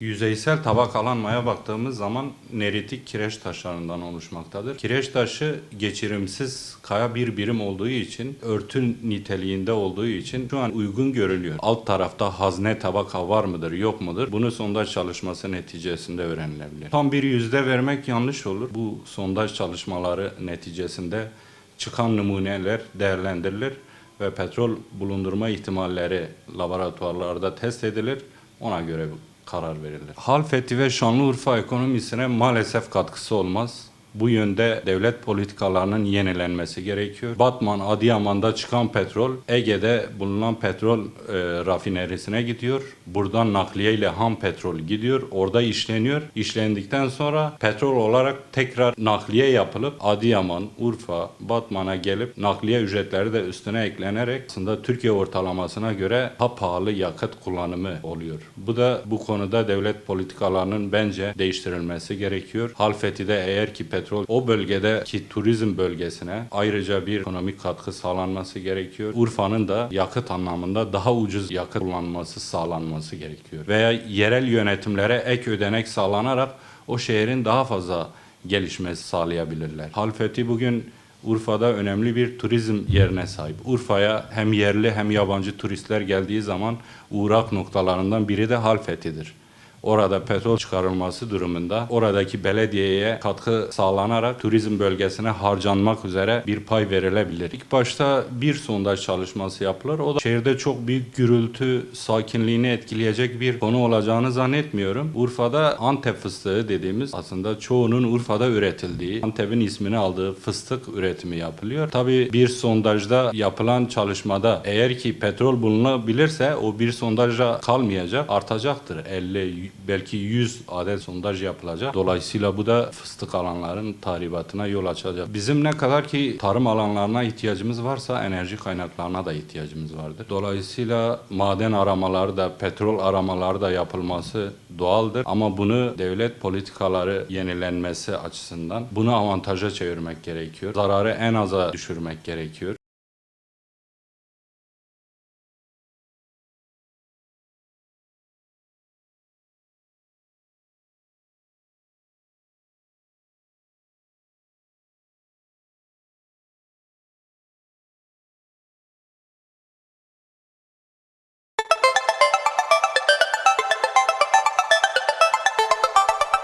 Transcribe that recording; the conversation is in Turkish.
Yüzeysel tabakalanmaya baktığımız zaman neritik kireç taşlarından oluşmaktadır. Kireç taşı geçirimsiz kaya bir birim olduğu için, örtün niteliğinde olduğu için şu an uygun görülüyor. Alt tarafta hazne tabaka var mıdır, yok mudur? Bunu sondaj çalışması neticesinde öğrenilebilir. Tam bir yüzde vermek yanlış olur. Bu sondaj çalışmaları neticesinde çıkan numuneler değerlendirilir ve petrol bulundurma ihtimalleri laboratuvarlarda test edilir. Ona göre karar verilir. Halfeti ve Şanlıurfa ekonomisine maalesef katkısı olmaz. Bu yönde devlet politikalarının yenilenmesi gerekiyor. Batman, Adıyaman'da çıkan petrol Ege'de bulunan petrol e, rafinerisine gidiyor. Buradan nakliye ile ham petrol gidiyor. Orada işleniyor. İşlendikten sonra petrol olarak tekrar nakliye yapılıp Adıyaman, Urfa, Batman'a gelip nakliye ücretleri de üstüne eklenerek aslında Türkiye ortalamasına göre daha pahalı yakıt kullanımı oluyor. Bu da bu konuda devlet politikalarının bence değiştirilmesi gerekiyor. Halfeti'de eğer ki petrol o bölgedeki turizm bölgesine ayrıca bir ekonomik katkı sağlanması gerekiyor. Urfa'nın da yakıt anlamında daha ucuz yakıt kullanması sağlanması gerekiyor. Veya yerel yönetimlere ek ödenek sağlanarak o şehrin daha fazla gelişmesi sağlayabilirler. Halfeti bugün Urfa'da önemli bir turizm yerine sahip. Urfa'ya hem yerli hem yabancı turistler geldiği zaman uğrak noktalarından biri de Halfeti'dir. Orada petrol çıkarılması durumunda oradaki belediyeye katkı sağlanarak turizm bölgesine harcanmak üzere bir pay verilebilir. İlk başta bir sondaj çalışması yapılır. O da şehirde çok büyük gürültü, sakinliğini etkileyecek bir konu olacağını zannetmiyorum. Urfa'da Antep fıstığı dediğimiz aslında çoğunun Urfa'da üretildiği, Antep'in ismini aldığı fıstık üretimi yapılıyor. Tabii bir sondajda yapılan çalışmada eğer ki petrol bulunabilirse o bir sondajda kalmayacak, artacaktır. 50 belki 100 adet sondaj yapılacak. Dolayısıyla bu da fıstık alanların tahribatına yol açacak. Bizim ne kadar ki tarım alanlarına ihtiyacımız varsa enerji kaynaklarına da ihtiyacımız vardır. Dolayısıyla maden aramaları da petrol aramaları da yapılması doğaldır. Ama bunu devlet politikaları yenilenmesi açısından bunu avantaja çevirmek gerekiyor. Zararı en aza düşürmek gerekiyor.